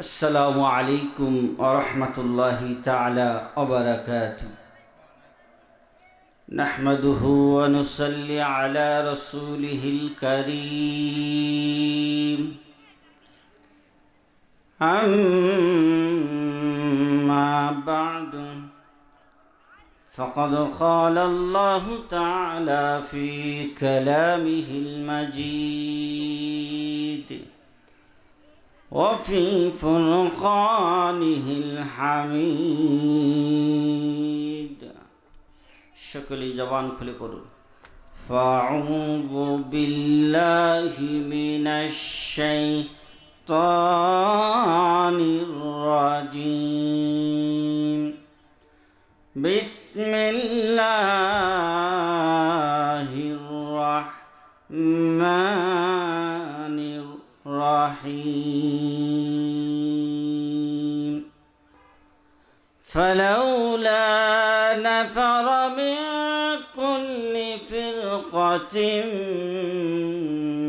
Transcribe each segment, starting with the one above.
السلام عليكم ورحمة الله تعالى وبركاته. نحمده ونصلي على رسوله الكريم. أما بعد فقد قال الله تعالى في كلامه المجيد. وفي فرقانه الحميد شكلي جوان খুলে পড়ুন فأعوذ بالله من الشيطان الرجيم بسم الله الرحمن الرحيم. فلولا نفر من كل فرقة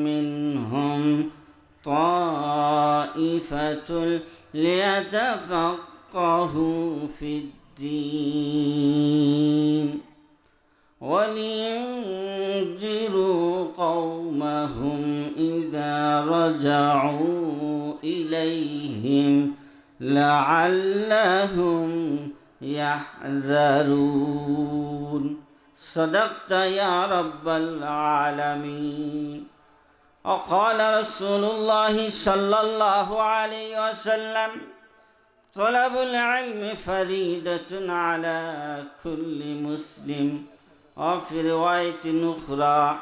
منهم طائفة ليتفقهوا في الدين. ولينذروا قومهم إذا رجعوا إليهم لعلهم يحذرون. صدقت يا رب العالمين. وقال رسول الله صلى الله عليه وسلم طلب العلم فريدة على كل مسلم وفي رواية أخرى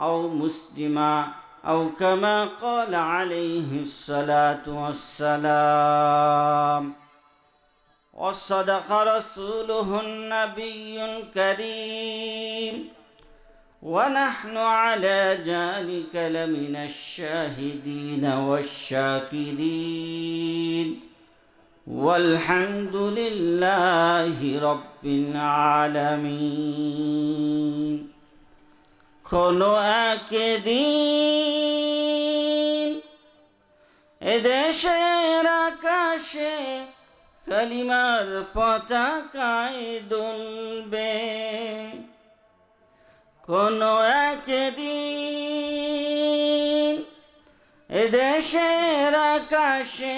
أو مسلمة أو كما قال عليه الصلاة والسلام. وصدق رسوله النبي الكريم. ونحن على ذلك لمن الشاهدين والشاكرين. والحمد لله رب العالمين কোনো একদিন এদেশের আকাশে কালিমার পতাকায় দুলবে কোনো একদিন এদেশের আকাশে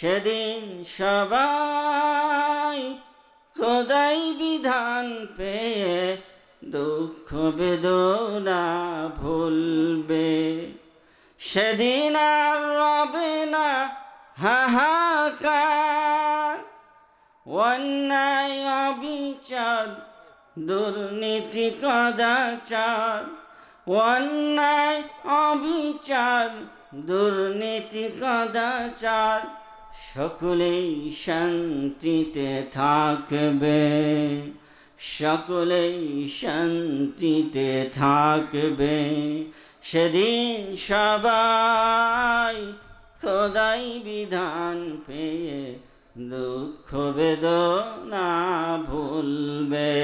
সেদিন সবাই খোদাই বিধান পেয়ে দুঃখ বেদনা ভুলবে। সেদিন আর রবে না হাহাকার, অন্যায়, অবিচার, দুর্নীতি, কদাচার, অন্যায়, অবিচার, দুর্নীতি, কদাচার সকলেই শান্তিতে থাকবে, সকলেই শান্তিতে থাকবে। সেদিন সবাই খোদাই বিধান পেয়ে দুঃখ বেদনা ভুলবে।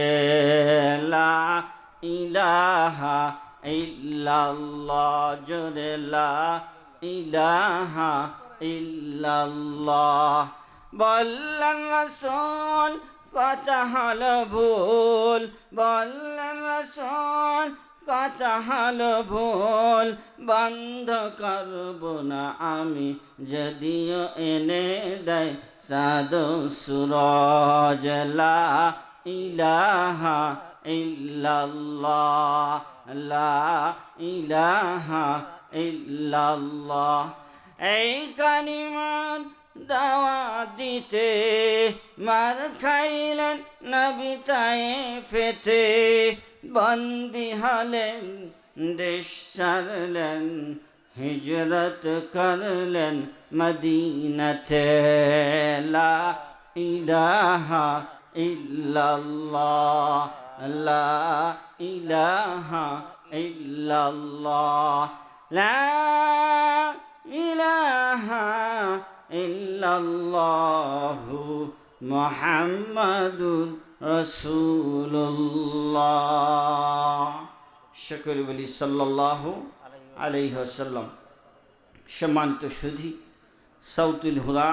ইলাহা ইল্লাল্লাহ, জোরে লা ইলাহা ইল্লাল্লাহ। বললেন রাসূল, কথা হলো ভুল। বললেন রাসূল, কথা হলো ভুল। বন্ধ করব না আমি, যদিও এনে দেয় সাদ সুরজ। লা ইলাহা ইল্লাল্লাহ। লা ইলাহা ইল্লাল্লাহ। এই কালিমার দাওয়া দিতে মার খাইলেন নবী তাই ফেতে বন্দি হলেন, দেশ সারলেন হিজরত করলেন মদিনাতে। লা ইলাহা ইল্লাল্লাহ, লা ইলাহা ইল্লাল্লাহ, লা ইলাহা ইল্লাল্লাহু মুহাম্মাদুর রাসূলুল্লাহ। সকলে বলি সাল্লাল্লাহু আলাইহি সম্মানিত সুধী, সাউতুল হুদা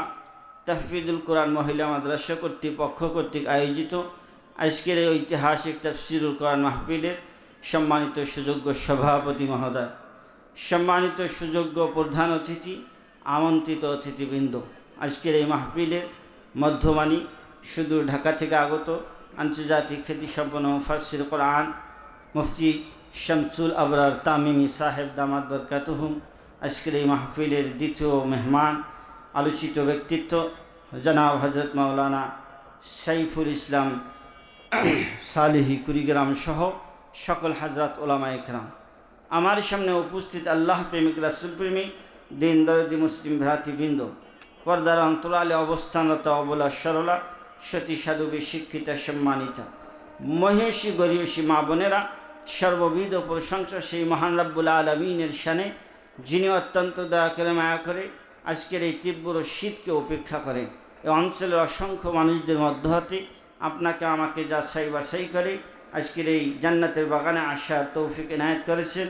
তাহফিদুল কোরআন মহিলা মাদ্রাসা কর্তৃপক্ষ কর্তৃক আয়োজিত আজকের এই ঐতিহাসিক তাফসিরুল কোরআন মাহফিলের সম্মানিত সুযোগ্য সভাপতি মহোদয় সম্মানিত সুযোগ্য প্রধান অতিথি, আমন্ত্রিত অতিথিবৃন্দ, আজকের এই মাহফিলের মধ্যমানী সুদূর ঢাকা থেকে আগত আন্তর্জাতিক খ্যাতিসম্পন্ন মুফাসির কোরআন মুফতি শামসুল আবরার তামিমি সাহেব দামাদ বরকাতুহুম, আজকের এই মাহফিলের দ্বিতীয় মেহমান আলোচিত ব্যক্তিত্ব জনাব হজরত মাওলানা সাইফুল ইসলাম সালিহি কুড়িগ্রাম সহ সকল হাজরাত ওলামা একরাম আমার সামনে উপস্থিত আল্লাহ প্রেমিক, রাসুল প্রেমিক, দিন দরদি মুসলিম ভ্রাতৃবৃন্দ পর্দার অন্তরালে অবস্থানরত অবলা সরলা, সতী সাধুবী, শিক্ষিতা, সম্মানিতা। মহেশী গরিয়সী মা বোনেরা, সর্ববিধ প্রশংসা সেই মহান রাব্বুল আলমিনের শানে, যিনি অত্যন্ত দয়া করে মায়া করে আজকের এই তীব্র শীতকে উপেক্ষা করেন। এই অঞ্চলের অসংখ্য মানুষদের মধ্য হতে আপনাকে আমাকে যাচাই বাছাই করে আজকের এই জান্নাতের বাগানে আসার তৌফিক এনায়ত করেছেন।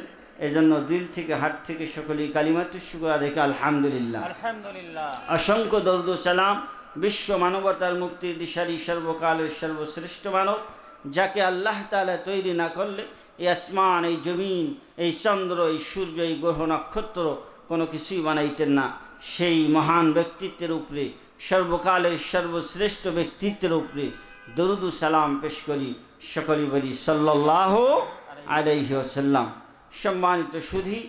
এজন্য দিল থেকে হাট থেকে সকলেই কালিমাতু শুক্র দেখে আলহামদুলিল্লাহ। আলহামদুলিল্লাহ। অসংখ্য দরুদ সালাম। বিশ্ব মানবতার মুক্তির দিশারি সর্বকালের সর্বশ্রেষ্ঠ মানব যাকে আল্লাহ তাআলা তৈরি না করলে এই আসমান এই জমিন এই চন্দ্র এই সূর্য এই গ্রহ নক্ষত্র কোনো কিছুই বানাইতেন না। সেই মহান ব্যক্তিত্বের উপরে সর্বকালের সর্বশ্রেষ্ঠ ব্যক্তিত্বের উপরে দরুদ সালাম পেশ করি। সকলেই বলি সাল্লাহ আলাইহি ওসাল্লাম সম্মানিত সুধী,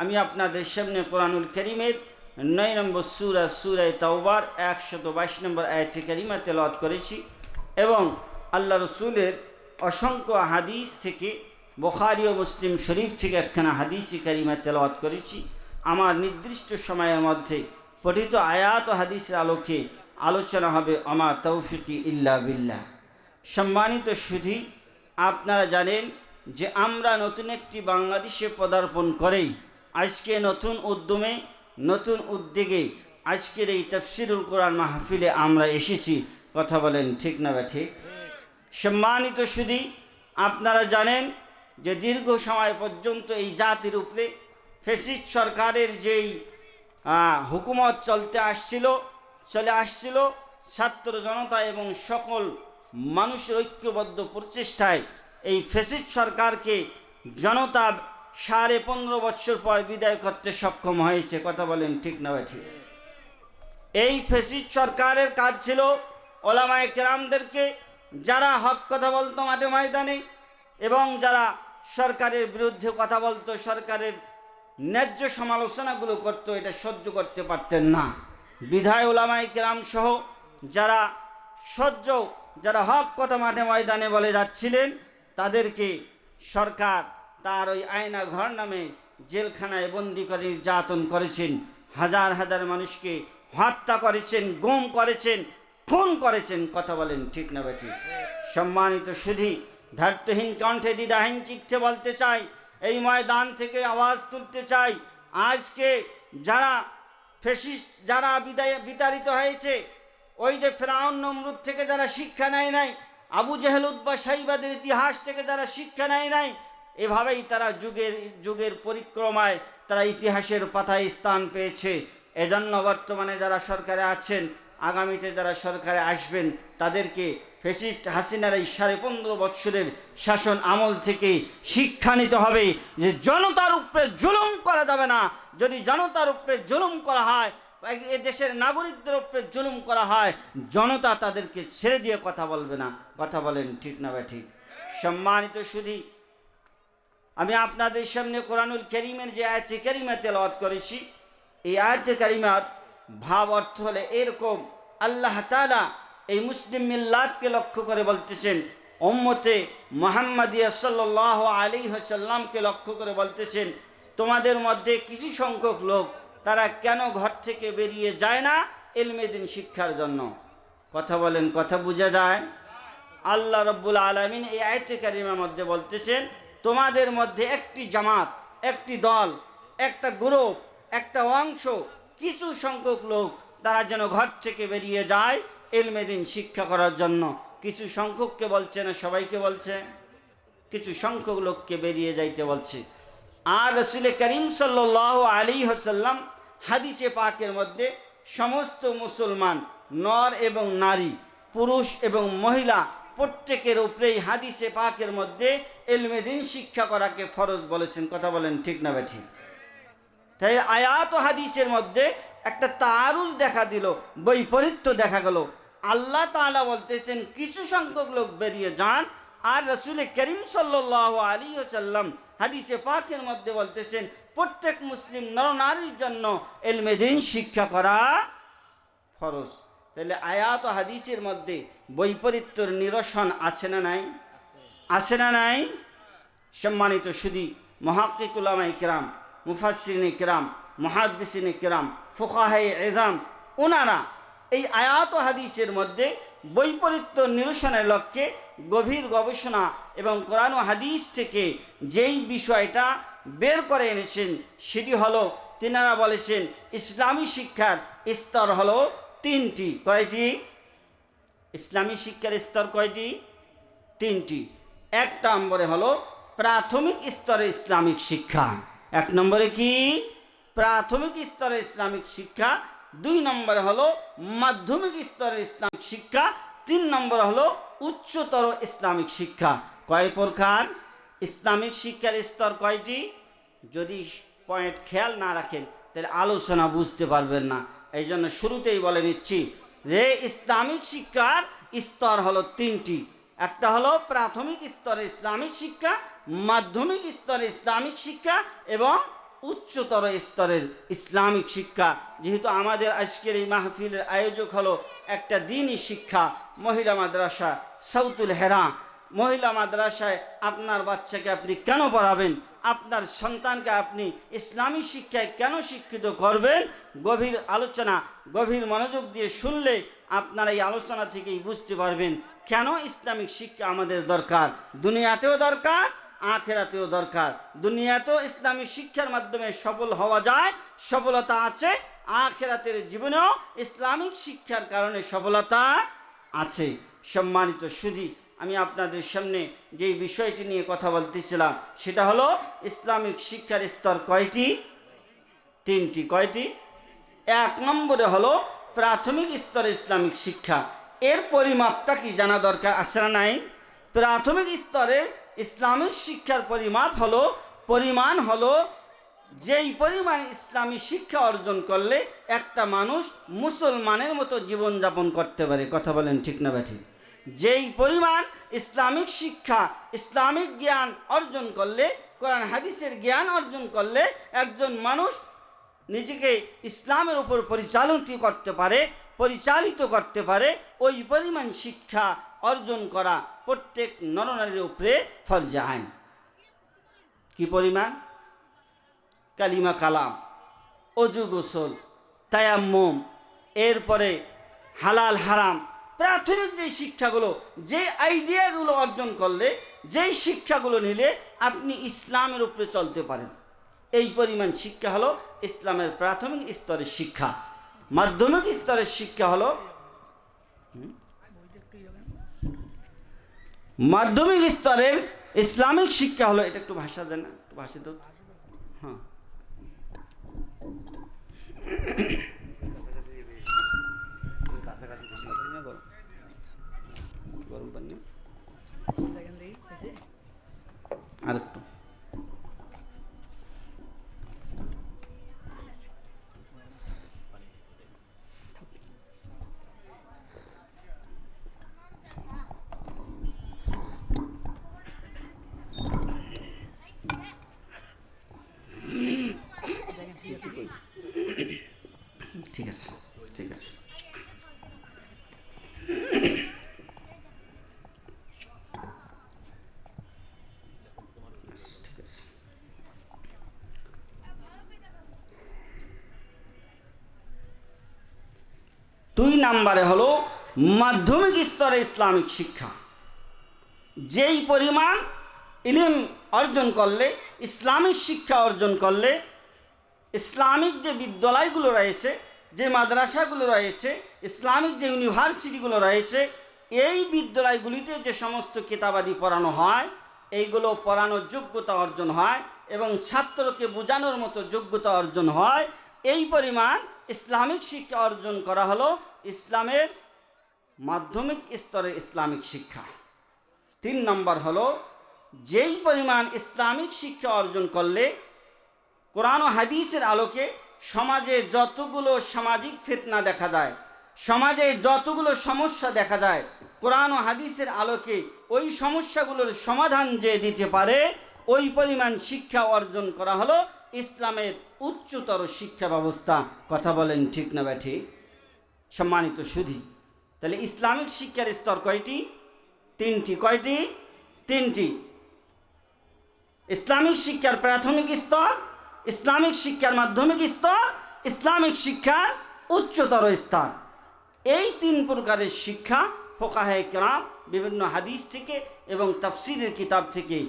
আমি আপনাদের সামনে কোরআনুল করিমের নয় নম্বর সুরা সুরায় তাওবার, একশত বাইশ নম্বর আয়াতে কারিমা তেলাওয়াত করেছি এবং আল্লাহ রসুলের অসংখ্য হাদিস থেকে, বোখারি ও মুসলিম শরীফ থেকে একখানা হাদিসি কারিমা তেলাওয়াত করেছি। আমার নির্দিষ্ট সময়ের মধ্যে পঠিত আয়াত হাদিসের আলোকে আলোচনা হবে আমার তৌফিকি ইল্লা বিল্লাহ। সম্মানিত সুধী, আপনারা জানেন যে আমরা নতুন একটি বাংলাদেশে পদার্পণ করেই আজকে নতুন উদ্যমে, নতুন উদ্যোগে আজকের এই তফসিরুল কোরআন মাহফিলে আমরা এসেছি। কথা বলেন ঠিক না বা ঠিক? সম্মানিত সুধী, আপনারা জানেন যে দীর্ঘ সময় পর্যন্ত এই জাতির উপরে ফেসিস্ট সরকারের যেই হুকুমত চলতে আসছিল, চলে আসছিল ছাত্র জনতা এবং সকল মানুষের ঐক্যবদ্ধ প্রচেষ্টায় এই ফেসিস্ট সরকারকে জনতা সাড়ে পনেরো বছর পর বিদায় করতে সক্ষম হয়েছে। কথা বলেন ঠিক না ঠিক? এই ফেসিস্ট সরকারের কাজ ছিল ওলামায় কেরামদেরকে যারা হক কথা বলতো মাঠে ময়দানে এবং যারা সরকারের বিরুদ্ধে কথা বলতো, সরকারের ন্যায্য সমালোচনাগুলো করতো, এটা সহ্য করতে পারতেন না। বিধায় ওলামাই কেরাম সহ যারা সহ্য যারা হক কথা মাঠে ময়দানে বলে যাচ্ছিলেন, তাদেরকে সরকার তার ওই আয়না ঘর নামে জেলখানায় বন্দি করে নির্যাতন করেছেন। হাজার হাজার মানুষকে হত্যা করেছেন, গুম করেছেন, খুন করেছেন, কথা বলেন ঠিক না বেঠি সম্মানিত সুধী, ধার্তহীন কণ্ঠে দ্বিধাহীন চিত্তে বলতে চাই, এই ময়দান থেকে আওয়াজ তুলতে চাই, আজকে যারা ফেসিস্ট যারা বিদায় বিতাড়িত হয়েছে ওই যে ফেরাউন নমরুদ থেকে যারা শিক্ষা নেয় নাই, আবু জেহেলুদ বা সাইবাদের ইতিহাস থেকে যারা শিক্ষা নেয় নাই, এভাবেই তারা যুগের যুগের পরিক্রমায় তারা ইতিহাসের পাতায় স্থান পেয়েছে। এজন্য বর্তমানে যারা সরকারে আছেন, আগামীতে যারা সরকারে আসবেন, তাদেরকে ফেসিস্ট হাসিনার এই সাড়ে পনেরো বৎসরের শাসন আমল থেকে শিক্ষা নিতে হবে যে জনতার উপরে জুলুম করা যাবে না। যদি জনতার উপরে জুলুম করা হয় এ দেশের নাগরিকদের উপরে জুলুম করা হয়, জনতা তাদেরকে ছেড়ে দিয়ে কথা বলবে না। কথা বলেন, ঠিক না বা ঠিক? সম্মানিত শুধু আমি আপনাদের সামনে কোরআনুল করিমের যে আয়াতে করিমা তেলাওয়াত করেছি, এই আয়াতে কারিমার ভাব অর্থ হলে এরকম। আল্লাহ তালা এই মুসলিম মিল্লাতকে লক্ষ্য করে বলতেছেন, উম্মতে মোহাম্মদিয়া সাল্লাহ আলী সাল্লামকে লক্ষ্য করে বলতেছেন, তোমাদের মধ্যে কিছু সংখ্যক লোক তারা কেন ঘর থেকে বেরিয়ে যায় না এলমেদিন শিক্ষার জন্য? কথা বলেন, কথা বোঝা যায়। আল্লাহ রব্বুল আলমিন এই আয়তে কারিমার মধ্যে বলতেছেন, তোমাদের মধ্যে একটি জামাত, একটি দল, একটা গ্রুপ, একটা অংশ, কিছু সংখ্যক লোক, তারা যেন ঘর থেকে বেরিয়ে যায় এলমেদিন শিক্ষা করার জন্য। কিছু সংখ্যককে বলছে না সবাইকে বলছে? কিছু সংখ্যক লোককে বেরিয়ে যাইতে বলছে। আর রসুল করিম সাল্লাহ আলী হাসাল্লাম হাদিসে পাকের মধ্যে সমস্ত মুসলমান নর এবং নারী, পুরুষ এবং মহিলা প্রত্যেকের উপরেই হাদিসে পাকের মধ্যে এলমেদিন শিক্ষা করাকে ফরজ বলেছেন। কথা বলেন ঠিক না বেঠি? তাই আয়াত হাদিসের মধ্যে একটা তারুজ দেখা দিল, বৈপরীত্য দেখা গেল। আল্লাহ তাআলা বলতেছেন, কিছু সংখ্যক লোক বেরিয়ে যান আর রসুল করিম সাল্লাহ আলী সাল্লাম হাদিসে পাকের মধ্যে বলতেছেন প্রত্যেক মুসলিম নরনারীর জন্য এলমেদিন শিক্ষা করা ফরজ। তাহলে আয়াত হাদিসের মধ্যে বৈপরীত্যর নিরসন আছে না নাই? আছে না নাই? সম্মানিত সুদী মহাকিকুলামা ইকরাম মুফাসিন ইকরাম মহাদ্দিসিন ইকরাম ফোকাহে এজাম ওনারা এই আয়াত হাদিসের মধ্যে বৈপরীত্য নিরসনের লক্ষ্যে গভীর গবেষণা এবং কোরআন হাদিস থেকে যেই বিষয়টা বের করে এনেছেন, সেটি হলো তিনারা বলেছেন, ইসলামী শিক্ষার স্তর হলো তিনটি। কয়টি? ইসলামী শিক্ষার স্তর কয়টি? তিনটি। এক নম্বরে হলো প্রাথমিক স্তরে ইসলামিক শিক্ষা। এক নম্বরে কি? প্রাথমিক স্তরে ইসলামিক শিক্ষা। দুই নম্বরে হলো মাধ্যমিক স্তরে ইসলামিক শিক্ষা। তিন নম্বর হলো উচ্চতর ইসলামিক শিক্ষা। কয় প্রকার? ইসলামিক শিক্ষার স্তর কয়টি? যদি পয়েন্ট খেয়াল না রাখেন, তাহলে আলোচনা বুঝতে পারবেন না। এই জন্য শুরুতেই বলে নিচ্ছি যে, ইসলামিক শিক্ষার স্তর হলো তিনটি। একটা হলো প্রাথমিক স্তরে ইসলামিক শিক্ষা, মাধ্যমিক স্তরে ইসলামিক শিক্ষা এবং উচ্চতর স্তরের ইসলামিক শিক্ষা। যেহেতু আমাদের আজকের এই মাহফিলের আয়োজক হলো একটা দিনই শিক্ষা, মহিলা মাদ্রাসা সাউতুল হেরা মহিলা মাদ্রাসায় আপনার বাচ্চাকে আপনি কেন পড়াবেন? আপনার সন্তানকে আপনি ইসলামী শিক্ষায় কেন শিক্ষিত করবেন? গভীর আলোচনা, গভীর মনোযোগ দিয়ে শুনলে আপনারা এই আলোচনা থেকেই বুঝতে পারবেন কেন ইসলামিক শিক্ষা আমাদের দরকার। দুনিয়াতেও দরকার, আখেরাতেও দরকার। দুনিয়াতেও ইসলামী শিক্ষার মাধ্যমে সফল হওয়া যায়, সফলতা আছে, আখেরাতের জীবনেও ইসলামিক শিক্ষার কারণে সফলতা আছে। সম্মানিত সুধী আমি আপনাদের সামনে যে বিষয়টি নিয়ে কথা বলতেছিলাম, সেটা হলো ইসলামিক শিক্ষার স্তর কয়টি? তিনটি। কয়টি? এক নম্বরে হলো প্রাথমিক স্তরে ইসলামিক শিক্ষা। এর পরিমাপটা কি জানা দরকার, আছে না নাই? প্রাথমিক স্তরে ইসলামিক শিক্ষার পরিমাপ হলো, পরিমাণ হলো যেই পরিমাণ ইসলামী শিক্ষা অর্জন করলে একটা মানুষ মুসলমানের মতো জীবনযাপন করতে পারে। কথা বলেন ঠিক না ব্যাঠি যেই পরিমাণ ইসলামিক শিক্ষা, ইসলামিক জ্ঞান অর্জন করলে, কোরআন হাদিসের জ্ঞান অর্জন করলে একজন মানুষ নিজেকে ইসলামের উপর পরিচালিত করতে পারে, পরিচালিত করতে পারে, ওই পরিমাণ শিক্ষা অর্জন করা প্রত্যেক নরনারীর উপরে ফরজে আইন। কি পরিমাণ? কালিমা কালাম, অজু গোসল, তায়াম্মম, এরপরে হালাল হারাম প্রাথমিক যে শিক্ষাগুলো, যে আইডিয়াগুলো অর্জন করলে, যেই শিক্ষাগুলো নিলে আপনি ইসলামের উপরে চলতে পারেন। এই পরিমাণ শিক্ষা হলো ইসলামের প্রাথমিক স্তরের শিক্ষা। মাধ্যমিক স্তরের শিক্ষা হলো মাধ্যমিক স্তরের ইসলামিক শিক্ষা হলো, এটা একটু ভাষা দেন একটু ভাষা দাও। হ্যাঁ। দুই নাম্বারে হলো মাধ্যমিক স্তরে ইসলামিক শিক্ষা। যেই পরিমাণ ইলিম অর্জন করলে, ইসলামিক শিক্ষা অর্জন করলে, ইসলামিক যে বিদ্যালয়গুলো রয়েছে, যে মাদ্রাসাগুলো রয়েছে, ইসলামিক যে ইউনিভার্সিটিগুলো রয়েছে, এই বিদ্যালয়গুলিতে যে সমস্ত কিতাবাদি পড়ানো হয়, এইগুলো পড়ানোর যোগ্যতা অর্জন হয় এবং ছাত্রকে বোঝানোর মতো যোগ্যতা অর্জন হয়, এই পরিমাণ ইসলামিক শিক্ষা অর্জন করা হলো ইসলামের মাধ্যমিক স্তরে ইসলামিক শিক্ষা। তিন নম্বর হলো, যেই পরিমাণ ইসলামিক শিক্ষা অর্জন করলে কোরআন ও হাদিসের আলোকে সমাজে যতগুলো সামাজিক ফিতনা দেখা যায়, সমাজে যতগুলো সমস্যা দেখা যায়, কোরআন ও হাদিসের আলোকে ওই সমস্যাগুলোর সমাধান যে দিতে পারে, ওই পরিমাণ শিক্ষা অর্জন করা হলো ইসলামের উচ্চতর শিক্ষা ব্যবস্থা। কথা বলেন ঠিক না বা ঠিক? সম্মানিত সুধী। তাহলে ইসলামিক শিক্ষার স্তর কয়টি? তিনটি। কয়টি? তিনটি। ইসলামিক শিক্ষার প্রাথমিক স্তর, ইসলামিক শিক্ষার মাধ্যমিক স্তর, ইসলামিক শিক্ষার উচ্চতর স্তর। এই তিন প্রকারের শিক্ষা ফোকাহে কেরাম বিভিন্ন হাদিস থেকে এবং তাফসিরের কিতাব থেকে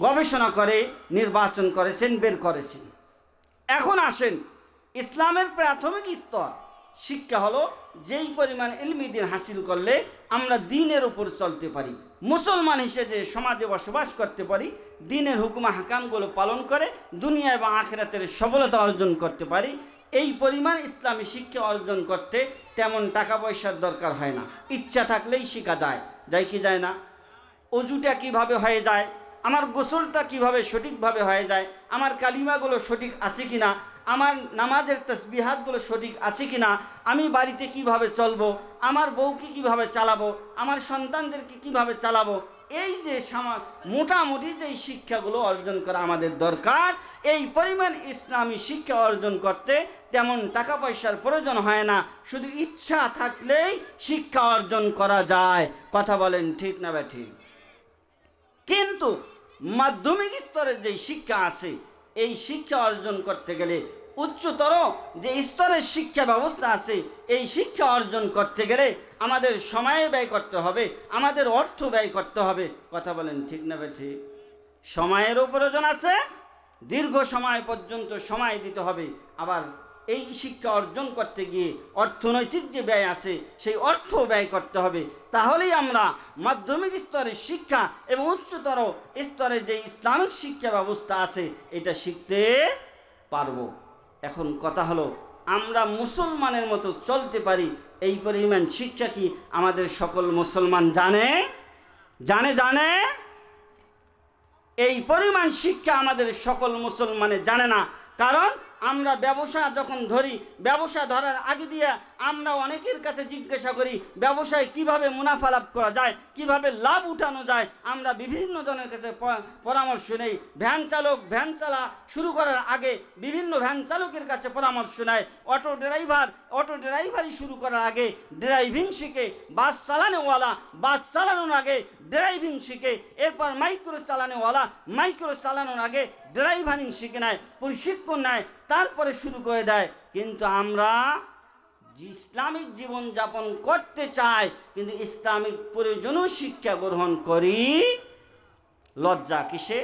গবেষণা করে, নির্বাচন করেছেন, বের করেছেন। এখন আসেন ইসলামের প্রাথমিক স্তর। শিক্ষা হলো যেই পরিমাণ ইলমি দিন হাসিল করলে আমরা দিনের উপর চলতে পারি। মুসলমান হিসেবে সমাজে বসবাস করতে পারি, দিনের হুকুমা হাকামগুলো পালন করে, দুনিয়া এবং আখেরাতের সফলতা অর্জন করতে পারি। এই পরিমাণ ইসলামী শিক্ষা অর্জন করতে তেমন টাকা পয়সার দরকার হয় না। ইচ্ছা থাকলেই শেখা যায়। যায় কি যায় না? অজুটা কীভাবে হয়ে যায়? আমার গোসলটা কীভাবে সঠিকভাবে হয়ে যায়? আমার কালিমাগুলো সঠিক আছে কিনা? আমার নামাজের তসবিহাতগুলো সঠিক আছে কিনা, আমি বাড়িতে কীভাবে চলবো, আমার বউকে কীভাবে চালাবো, আমার সন্তানদেরকে কীভাবে চালাবো, এই যে সামা, মোটামুটি যে শিক্ষাগুলো অর্জন করা আমাদের দরকার, এই পরিমাণ ইসলামী শিক্ষা অর্জন করতে তেমন টাকা পয়সার প্রয়োজন হয় না, শুধু ইচ্ছা থাকলেই শিক্ষা অর্জন করা যায়, কথা বলেন ঠিক না বা ঠিক? কিন্তু মাধ্যমিক স্তরের যে শিক্ষা আছে এই শিক্ষা অর্জন করতে গেলে উচ্চতর যে স্তরের শিক্ষা ব্যবস্থা আছে, এই শিক্ষা অর্জন করতে গেলে আমাদের সময় ব্যয় করতে হবে, আমাদের অর্থ ব্যয় করতে হবে। কথা বলেন ঠিক না বে ঠিক? সময়েরও প্রয়োজন আছে, দীর্ঘ সময় পর্যন্ত সময় দিতে হবে। আবার এই শিক্ষা অর্জন করতে গিয়ে অর্থনৈতিক যে ব্যয় আছে, সেই অর্থ ব্যয় করতে হবে। তাহলেই আমরা মাধ্যমিক স্তরের শিক্ষা এবং উচ্চতর স্তরের যে ইসলামিক শিক্ষা ব্যবস্থা আছে, এটা শিখতে পারব। এখন কথা হলো, আমরা মুসলমানের মতো চলতে পারি, এই পরিমাণ শিক্ষা কি আমাদের সকল মুসলমান জানে? জানে জানে? এই পরিমাণ শিক্ষা আমাদের সকল মুসলমানে জানে না। কারণ আমরা ব্যবসা যখন ধরি, ব্যবসা ধরার আগে দিয়ে আমরা অনেকের কাছে জিজ্ঞাসা করি, ব্যবসায় কীভাবে মুনাফা লাভ করা যায়, কীভাবে লাভ উঠানো যায়? আমরা বিভিন্ন জনের কাছে পরামর্শ নেই। ভ্যান চালক, ভ্যান চালা শুরু করার আগে বিভিন্ন ভ্যান চালকের কাছে পরামর্শ নেয়। অটো ড্রাইভার, অটো ড্রাইভারই শুরু করার আগে ড্রাইভিং শিখে, বাস চালানোওয়ালা, বাস চালানোর আগে ড্রাইভিং শিখে, এরপর মাইক্রো চালানোওয়ালা, মাইক্রো চালানোর আগে ড্রাইভারিং শিখে নেয়, প্রশিক্ষণ নেয় তারপরে শুরু করে দেয়। কিন্তু আমরা ইসলামিক জীবনযাপন করতে চাই, কিন্তু ইসলামিক প্রয়োজনও শিক্ষা গ্রহণ করি, লজ্জা কিসে?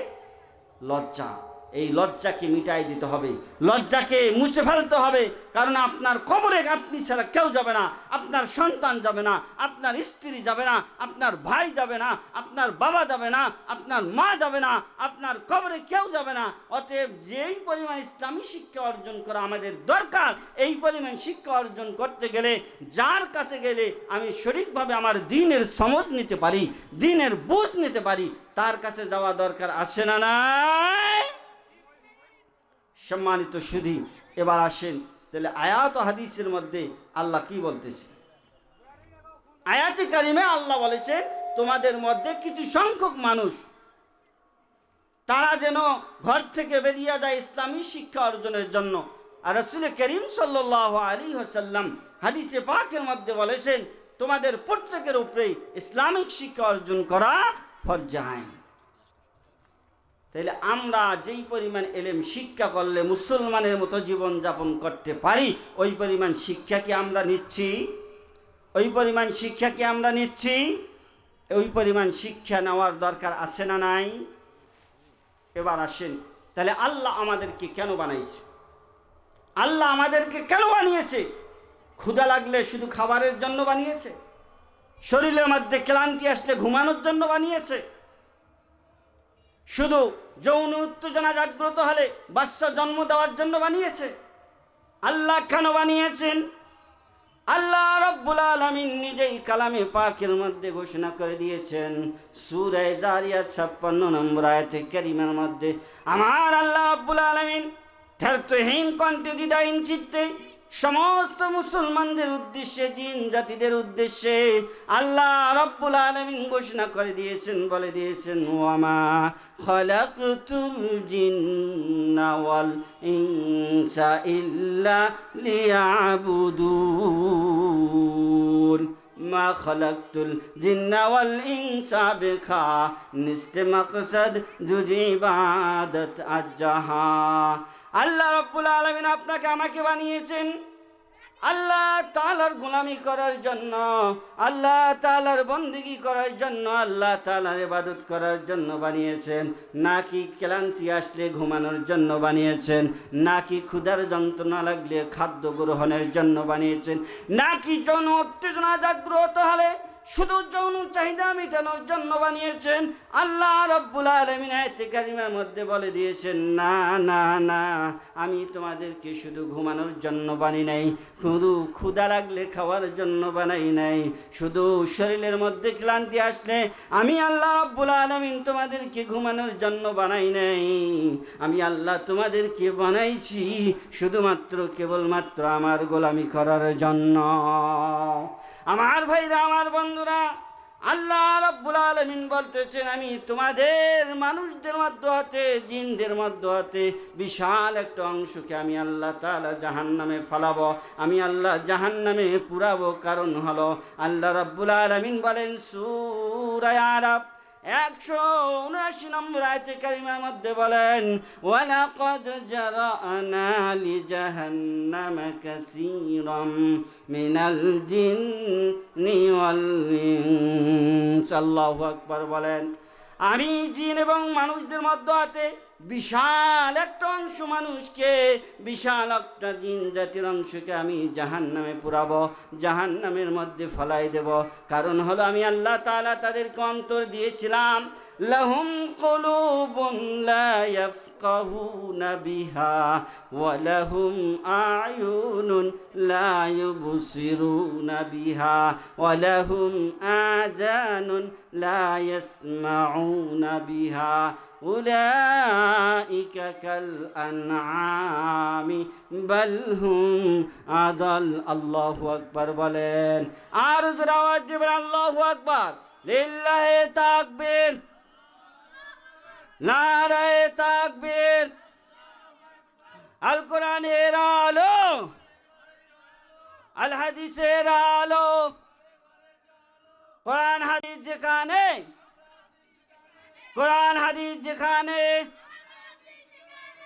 লজ্জা। এই লজ্জাকে মিটাই দিতে হবে, লজ্জাকে মুছে ফেলতে হবে, কারণ আপনার কবরে আপনি ছাড়া কেউ যাবে না, আপনার সন্তান যাবে না, আপনার স্ত্রী যাবে না, আপনার ভাই যাবে না, আপনার বাবা যাবে না, আপনার মা যাবে না, আপনার কবরে কেউ যাবে না। অতএব যেই পরিমাণ ইসলামী শিক্ষা অর্জন করা আমাদের দরকার, এই পরিমাণ শিক্ষা অর্জন করতে গেলে, যার কাছে গেলে আমি সঠিকভাবে আমার দিনের সমজ নিতে পারি, দিনের বুঝ নিতে পারি, তার কাছে যাওয়া দরকার আসে না নাই? সম্মানিত সুধী, এবার আসেন, তাহলে আয়াত হাদিসের মধ্যে আল্লাহ কি বলতেছে? আয়াতে কারিমে আল্লাহ বলেছেন, তোমাদের মধ্যে কিছু সংখ্যক মানুষ, তারা যেন ঘর থেকে বেরিয়ে যায় ইসলামী শিক্ষা অর্জনের জন্য। আর রসুল করিম সাল্লাহ আলী হাসাল্লাম হাদিসে পাকের মধ্যে বলেছেন, তোমাদের প্রত্যেকের উপরে ইসলামিক শিক্ষা অর্জন করা ফরজ তাহলে আমরা যেই পরিমাণ এলেম শিক্ষা করলে মুসলমানের মতো জীবন যাপন করতে পারি, ওই পরিমাণ শিক্ষা কি আমরা নিচ্ছি? ওই পরিমাণ শিক্ষা কি আমরা নিচ্ছি? ওই পরিমাণ শিক্ষা নেওয়ার দরকার আছে না নাই? এবার আসেন তাহলে আল্লাহ আমাদেরকে কেন বানাইছে? আল্লাহ আমাদেরকে কেন বানিয়েছে? ক্ষুধা লাগলে শুধু খাবারের জন্য বানিয়েছে? শরীরের মধ্যে ক্লান্তি আসলে ঘুমানোর জন্য বানিয়েছে? শুধু যৌন উত্তেজনা জাগ্রত হলে বাচ্চা জন্ম দেওয়ার জন্য বানিয়েছে। আল্লাহ কেন বানিয়েছেন? আল্লাহ রব্বুল আলমিন নিজেই কালামে পাকের মধ্যে ঘোষণা করে দিয়েছেন সুরায় দারিয়া ছাপ্পান্ন নম্বর আয়াতে কেরিমের মধ্যে, আমার আল্লাহ রব্বুল আলমিন ঠেরতহীন কণ্ঠে দ্বিধাহীন চিত্তে সমস্ত মুসলমানদের উদ্দেশ্যে, জিন জাতিদের উদ্দেশ্যে আল্লাহ রব্বুল আলমিন ঘোষণা করে দিয়েছেন, বলে দিয়েছেন, ওয়ামা খলাকুল জিন্না ওয়াল ইনসা ইল্লা লিয়াবুদুন। মা খলাকতুল জিন্না ওয়াল ইনসা বিখা নিস্তে মকসদ জুজি আজ্জাহা। আল্লাহ রব্বুল আলমিন আপনাকে আমাকে বানিয়েছেন। আল্লাহ তালার গোলামি করার জন্য, আল্লাহ তালার বন্দিগি করার জন্য, আল্লাহ তালার ইবাদত করার জন্য বানিয়েছেন। নাকি ক্লান্তি আসলে ঘুমানোর জন্য বানিয়েছেন, নাকি ক্ষুধার যন্ত্রণা লাগলে খাদ্য গ্রহণের জন্য বানিয়েছেন, নাকি যৌন উত্তেজনা জাগ্রত হলে শুধু যৌন চাহিদা মেটানোর জন্য বানিয়েছেন, আল্লাহ রব্বুল আলমিন কারিমার মধ্যে বলে দিয়েছেন, না না না, আমি তোমাদেরকে শুধু ঘুমানোর জন্য বানি নাই, শুধু ক্ষুদা লাগলে খাওয়ার জন্য বানাই নাই, শুধু শরীরের মধ্যে ক্লান্তি আসলে আমি আল্লাহ রব্বুল আলমিন তোমাদেরকে ঘুমানোর জন্য বানাই নাই, আমি আল্লাহ তোমাদেরকে বানাইছি শুধুমাত্র কেবলমাত্র আমার গোলামি করার জন্য। আমার ভাইরা, আমার বন্ধুরা, আল্লাহ রব্বুল আলমিন বলতেছেন, আমি তোমাদের মানুষদের মধ্য হতে, জিনদের মধ্য হতে বিশাল একটা অংশকে আমি আল্লাহ তালা জাহান নামে ফলাব। আমি আল্লাহ জাহান নামে পুরাবো। কারণ হলো, আল্লাহ রব্বুল আলমিন বলেন সুরায় আরব একশো উনআশি নম্বর আয়তে কারিমার মধ্যে বলেন, ওয়ালাকদ জারানা লি জাহান্নাম কাসীরাম মিনাল জিন্নি ওয়াল ইনস। আল্লাহু আকবার বলেন আমি জিন এবং মানুষদের মধ্যে হাতে বিশাল একটা অংশ মানুষকে, বিশাল একটা জিন জাতির অংশকে আমি জাহান নামে পুরাবো জাহান নামের মধ্যে ফলাই দেব। কারণ হলো আমি আল্লাহ তালা তাদেরকে অন্তর দিয়েছিলাম لهم قلوب لا يفقهون بها ولهم أعين لا يبصرون بها ولهم آذان لا يسمعون بها أولئك كالأنعام بل هم أضل. الله أكبر بلين أرض رواد جبر الله أكبر. لله تكبير লিল্লাহি তাকবীর নারায়ে তাকবীর আল কোরআনের আলো আল হাদিসের আলো কোরআন হাদিস যেখানে কোরআন হাদিস যেখানে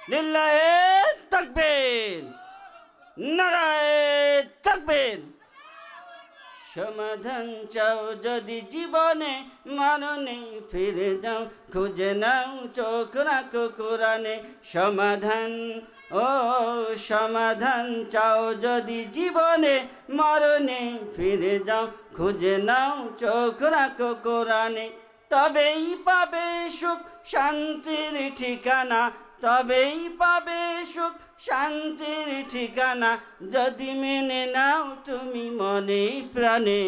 লিল্লাহে তাকবীর নারায়ে তাকবীর সমাধান চাও, যদি জীবনে মাননে ফিরে যাও, খুঁজে নাও, চোখ রাখো কোরআনে সমাধান। ও সমাধান চাও, যদি জীবনে মরণে ফিরে যাও, খুঁজে নাও, চোখ রাখো কোরআনে। তবেই পাবে সুখ, শান্তির ঠিকানা। তবেই পাবে সুখ শান্তির ঠিকানা যদি মেনে নাও তুমি মনে প্রাণে।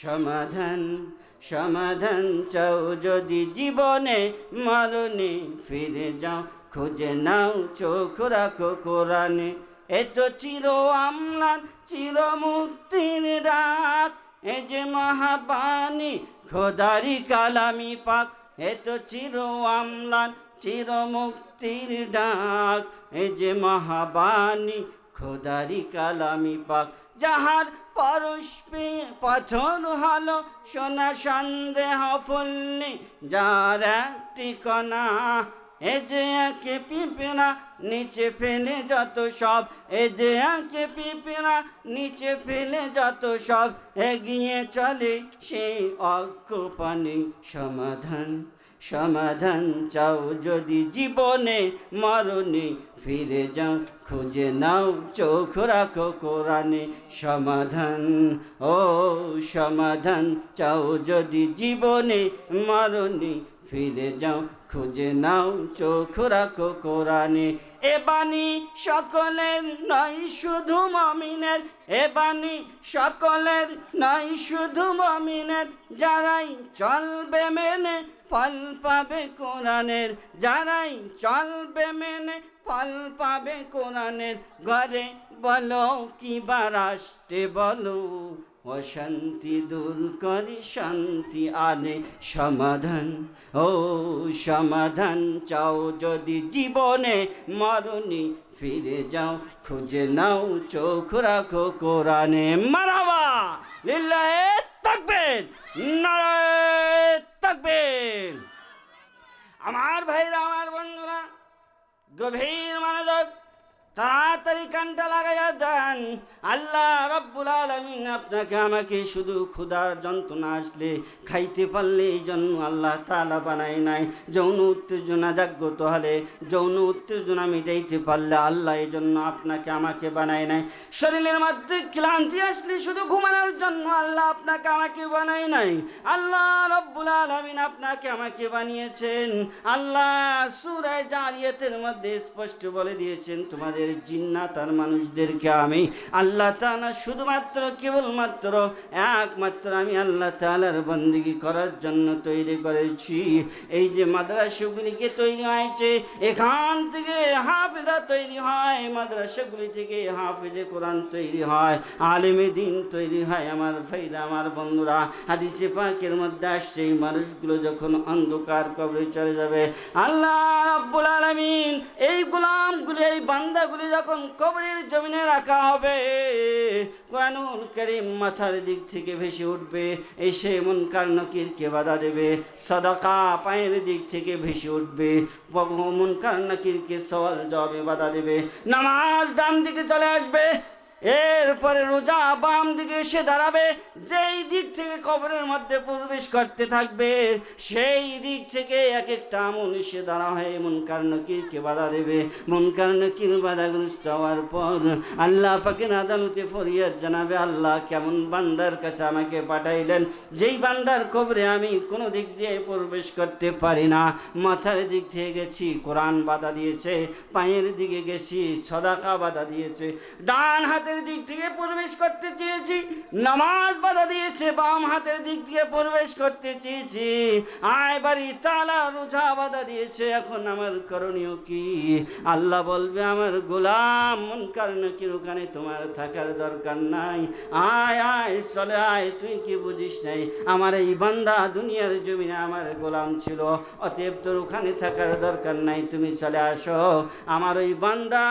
সমাধান সমাধান চাও যদি জীবনে, মরণে ফিরে যাও, খুঁজে নাও, চোখ রাখো কোরআনে। এত চির আমলান, চির মুক্তির ডাক এ যে মহাবাণী, খোদারি কালামি পাক। এ তো চির আমলান, চির মুক্তির ডাক। এ যে মহাবাণী, খোদারি কালামি পাক। যাহার পরস্পে পাথর হলো, সোনা সন্দেহ ফুলনি, যার একটি কণা। এ যে আঁকে পিঁপড়া, নিচে ফেলে যত সব। এ যে আঁকে পিঁপড়া, নিচে ফেলে যত সব। এগিয়ে চলে সেই অজ্ঞ পানে সমাধান সমাধান চাও যদি জীবনে, মরণে ফিরে যাও, খুঁজে নাও, চোখ রাখো কোরআনে সমাধান। ও সমাধান চাও যদি জীবনে মরণে ফিরে যাও, খুঁজে নাও, চোখ রাখো কোরআনে। এ বাণী সকলের নয়, শুধু মমিনের। এ বাণী সকলের নয়, শুধু মমিনের। যারাই চলবে মেনে ফল পাবে কোরআনের। যারাই চলবে মেনে ফল পাবে কোরআনের ঘরে, বলো কি বা রাষ্ট্রে বলো। অশান্তি দূর করে, শান্তি আনে সমাধান। ও সমাধান চাও যদি জীবনে, মরণি ফিরে যাও, খুঁজে নাও, চোখ রাখো কোরআনে মারাবা। লিল্লাহে তাকবেন নারায়ে তাকবেন আমার ভাইরা, আমার বন্ধুরা গভীর মনোযোগ তাড়াতাড়ি কানটা লাগাইয়া দেন। আল্লাহ রব্বুল আলমিন আপনাকে আমাকে শুধু ক্ষুধার যন্ত্রণা আসলে খাইতে পারলে এই জন্য আল্লাহ তালা বানায় নাই। যৌন উত্তেজনা জাগ্রত হলে, যৌন উত্তেজনা মিটাইতে পারলে আল্লাহ এই জন্য আপনাকে আমাকে বানায় নাই। শরীরের মধ্যে ক্লান্তি আসলে শুধু ঘুমানোর জন্য আল্লাহ আপনাকে আমাকে বানায় নাই। আল্লাহ রব্বুল আলমিন আপনাকে আমাকে বানিয়েছেন। আল্লাহ সুরায় জারিয়াতের মধ্যে স্পষ্ট বলে দিয়েছেন, তোমাদের জিন্নাত আর মানুষদেরকে আমি আল্লাহ তাআলা শুধুমাত্র, কেবলমাত্র একমাত্র আমি আল্লাহ তাআলার বন্দিগি করার জন্য তৈরি করেছি। এই যে মাদ্রাসাগুলিকে তৈরি হয়েছে, এখান থেকে হাফেজা তৈরি হয়, মাদ্রাসাগুলি থেকে হাফেজে কোরআন তৈরি হয়, আলেমে দিন তৈরি হয়। আমার ভাইরা, আমার বন্ধুরা, হাদিসে পাকের মধ্যে আসছে, এই মানুষগুলো যখন অন্ধকার কবরে চলে যাবে, আল্লাহ রাব্বুল আলামিন এই গোলামগুলি, এই বান্দাগুলি যখন কবরের জমিনে রাখা হবে, কোরআনুল করিম মাথার দিক থেকে ভেসে উঠবে, এসে মন নকিরকে বাধা দেবে? সদাকা পায়ের দিক থেকে ভেসে উঠবে মন নকিরকে সওয়াল জবাবে বাধা দেবে? নামাজ ডান দিকে চলে আসবে এরপরে রোজা বাম দিকে এসে দাঁড়াবে, যেই দিক থেকে কবরের মধ্যে প্রবেশ করতে থাকবে, সেই দিক থেকে এক একটা আমল এসে দাঁড়া হয়ে মন কার্নকিরকে বাধা দেবে? মন কার্নকির বাধাগ্রস্ত হওয়ার পর আল্লাহ পাকের আদালতে ফরিয়াদ জানাবে, আল্লাহ কেমন বান্দার কাছে আমাকে পাঠাইলেন? যেই বান্দার কবরে আমি কোনো দিক দিয়ে প্রবেশ করতে পারি না, মাথার দিক থেকে গেছি, কোরআন বাধা দিয়েছে, পায়ের দিকে গেছি, সদাকা বাধা দিয়েছে, ডান হাতের দিক থেকে প্রবেশ করতে চেয়েছি। নামাজ বাধা দিয়েছে, বাম হাতের দিক থেকে প্রবেশ করতে চেয়েছি। আয় বাড়ি, তালা, রোজা বাধা দিয়েছে, এখন আমার করণীয় কি? আল্লাহ বলবে, আমার গোলাম মন কারণ কি ওখানে তোমার থাকার দরকার নাই? আয় আয়, চলে আয়, তুই কি বুঝিস নাই? আমার এই বান্দা দুনিয়ার জমিনে আমার গোলাম ছিল, অতএব তোর ওখানে থাকার দরকার নাই, তুমি চলে আসো। আমার ওই বান্দা,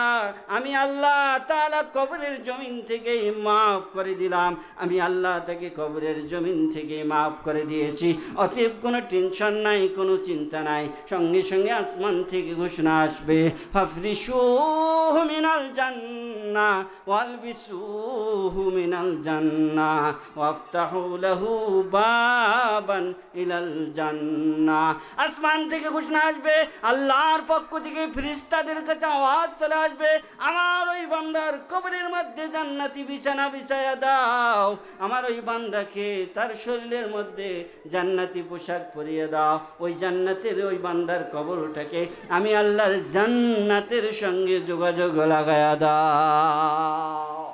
আমি আল্লাহ তালা কবরের জমিন থেকে মাফ করে দিলাম। আমি আল্লাহ তাকে কবরের জমিন থেকে মাফ করে দিয়েছি। অতএব কোনো টেনশন নাই, কোনো চিন্তা নাই। সঙ্গে সঙ্গে আসমান থেকে ঘোষণা আসবে। ফাফরিসুহু মিনাল জান্নাহ ওয়ালবিসুহু মিনাল জান্নাহ ওয়াফতাহু লাহু বাবান ইলাল জান্নাহ আসমান থেকে ঘোষণা আসবে, আল্লাহর পক্ষ থেকে ফেরেশতাদের কাছে আওয়াজ চলে আসবে। আমার ওই বান্দার কবরের মধ্যে জান্নাতি বিছানা বিছায়া দাও। আমার ওই বান্দাকে তার শরীরের মধ্যে জান্নাতি পোশাক পরিয়ে দাও। ওই জান্নাতের ওই বান্দার কবরটাকে আমি আল্লাহর জান্নাতের সঙ্গে যোগাযোগ লাগায়া দাও।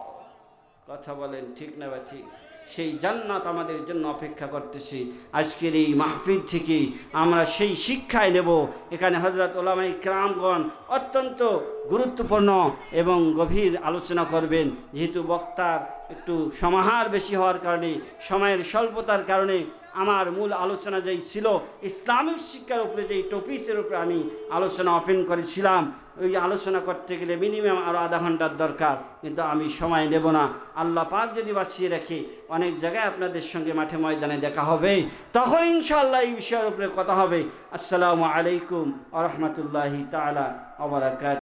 কথা বলেন ঠিক না বা ঠিক? সেই জান্নাত আমাদের জন্য অপেক্ষা করতেছি। আজকের এই মাহফিল থেকে আমরা সেই শিক্ষায় নেব। এখানে হজরত ওলামাই ক্রামগণ অত্যন্ত গুরুত্বপূর্ণ এবং গভীর আলোচনা করবেন। যেহেতু বক্তার একটু সমাহার বেশি হওয়ার কারণে, সময়ের স্বল্পতার কারণে আমার মূল আলোচনা যেই ছিল, ইসলামিক শিক্ষার উপরে যেই টপিক্সের উপরে আমি আলোচনা ওপেন করেছিলাম, ওই আলোচনা করতে গেলে মিনিমাম আরও আধা ঘণ্টার দরকার, কিন্তু আমি সময় নেব না। আল্লাহ পাক যদি বাঁচিয়ে রাখে, অনেক জায়গায় আপনাদের সঙ্গে মাঠে ময়দানে দেখা হবে। তখন ইনশাআল্লাহ এই বিষয়ের উপরে কথা হবে। আসসালামু আলাইকুম আ রহমতুল্লাহি তালা আবরাকাত